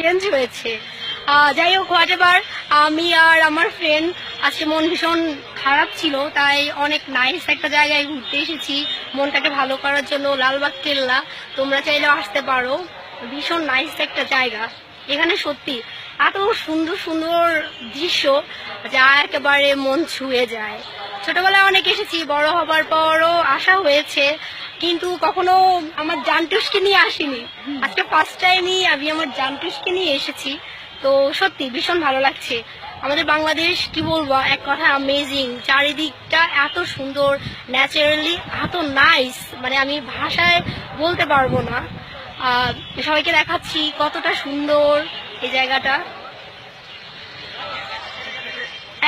Change হয়েছে। যাই হোক হোয়াট এভার আমি আর আমার ফ্রেন্ড আজকে মন ভীষণ খারাপ ছিল, তাই অনেক নাইস একটা জায়গায় ঘুরতে এসেছি। মনটাকে ভালো করার জন্য লালবাগ, কেল্লা, তোমরা চাইলেও আসতে পারো। ভীষণ নাইস একটা জায়গা। এখানে সত্যি এত সুন্দর সুন্দর দৃশ্য যা একেবারে মন ছুঁয়ে যায়। ছোটবেলায় অনেক এসেছি, বড় হবার পরও আসা হয়েছে, কিন্তু কখনো আমার জানটুসকে নিয়ে আসিনি। আজকে ফার্স্ট টাইমই আমি আমার জানটুসকে নিয়ে এসেছি। তো সত্যি ভীষণ ভালো লাগছে। আমাদের বাংলাদেশ, কি বলব, এক কথা অ্যামেজিং চারিদিকটা এত সুন্দর ন্যাচারালি এত নাইস মানে আমি ভাষায় বলতে পারব না। সবাইকে দেখাচ্ছি কতটা সুন্দর। এই জায়গাটা।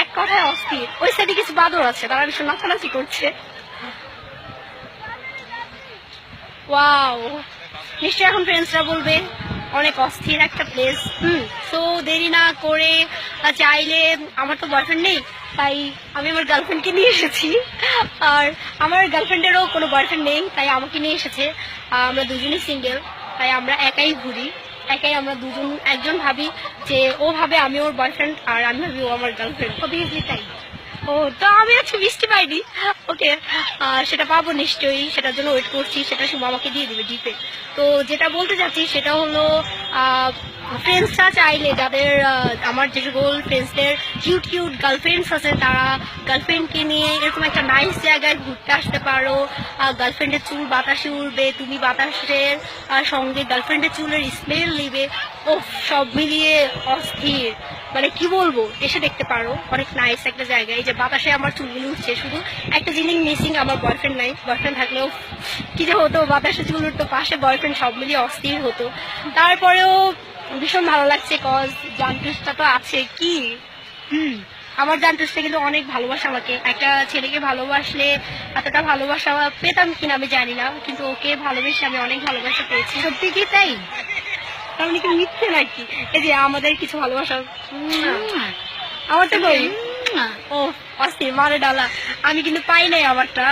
এক কথায় অস্থির। ওই সাইডে কিছু বাদর আছে, তারা ভীষণ নাচানাচি করছে। ওয়াও নিশ্চয়ই এখন ফ্রেন্ডসরা বলবে, অনেক অস্থির একটা প্লেস হুম সো দেরি না করে চাইলে আমার তো বয়ফ্রেন্ড নেই, তাই আমি আমার গার্লফ্রেন্ডকে নিয়ে এসেছি। আর আমার গার্লফ্রেন্ডেরও কোনো বয়ফ্রেন্ড নেই, তাই আমাকে নিয়ে এসেছে। আমরা দুজনই সিঙ্গেল তাই আমরা একাই ঘুরি। একাই আমরা দুজন, একজন ভাবি যে ও ভাবে আমি ওর বয়ফ্রেন্ড আর আমি ভাবি ও আমার গার্লফ্রেন্ড অবভিয়াসলি তাই। ও, তো আমি আজকে মিষ্টি পাইনি। ওকে সেটা পাবো নিশ্চয়ই, সেটার জন্য ওয়েট করছি, সেটা শুভ আমাকে দিয়ে দিবে ডিপে তো যেটা বলতে চাচ্ছি, সেটা হলো ফ্রেন্ডসরা চাইলে যাদের আমার যে সকল ফ্রেন্ডসদের কিউট কিউট গার্লফ্রেন্ডস আছে, তারা গার্লফ্রেন্ডকে নিয়ে এরকম একটা নাইস জায়গায় ঘুরতে আসতে পারো। গার্লফ্রেন্ডের চুল বাতাসে উড়বে, তুমি বাতাসের সঙ্গে গার্লফ্রেন্ডের চুলের স্মেল নিবে। ও সব মিলিয়ে অস্থির। মানে কি বলব, এসে দেখতে পারো, অনেক নাইস একটা জায়গা যে বাতাসে আমার চুলগুলো উঠছে, শুধু একটা জিনিস মিসিং আমার বয়ফ্রেন্ড নাই। বয়ফ্রেন্ড থাকলেও কি যে হতো, বাতাসে চুল উঠতো, পাশে বয়ফ্রেন্ড সব মিলিয়ে অস্থির হতো। তারপরেও ভীষণ ভালো লাগছে কজ জানটুসটা তো আছে কি? হুম, আমার জানটুসটা কিন্তু অনেক ভালোবাসে আমাকে। একটা ছেলেকে ভালোবাসলে এতটা ভালোবাসা পেতাম কিনা আমি জানি না, কিন্তু ওকে ভালোবেসে আমি অনেক ভালোবাসা পেয়েছি। সত্যি কি তাই? তার মানে কি মিথ্যে নাকি? এই যে আমাদের কিছু ভালোবাসা। আমার তো কই ও অস্থির মারে ডালা। আমি কিন্তু পাই নাই আমারটা।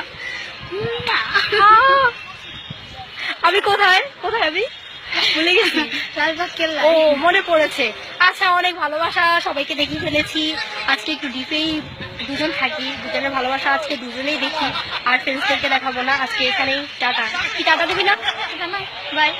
আমি কোথায়? কোথায় আমি? ভুলে গেছি। ও মনে পড়েছে। আচ্ছা অনেক ভালোবাসা সবাইকে দেখে ফেলেছি। আজকে একটু ডিপেই দুজন থাকি দুজনের ভালোবাসা আজকে দুজনেই দেখি। আর ফ্রেন্ডসদেরকে দেখাবো না। আজকে এখানেই টাটা। কি টাটা দিবি না? বাই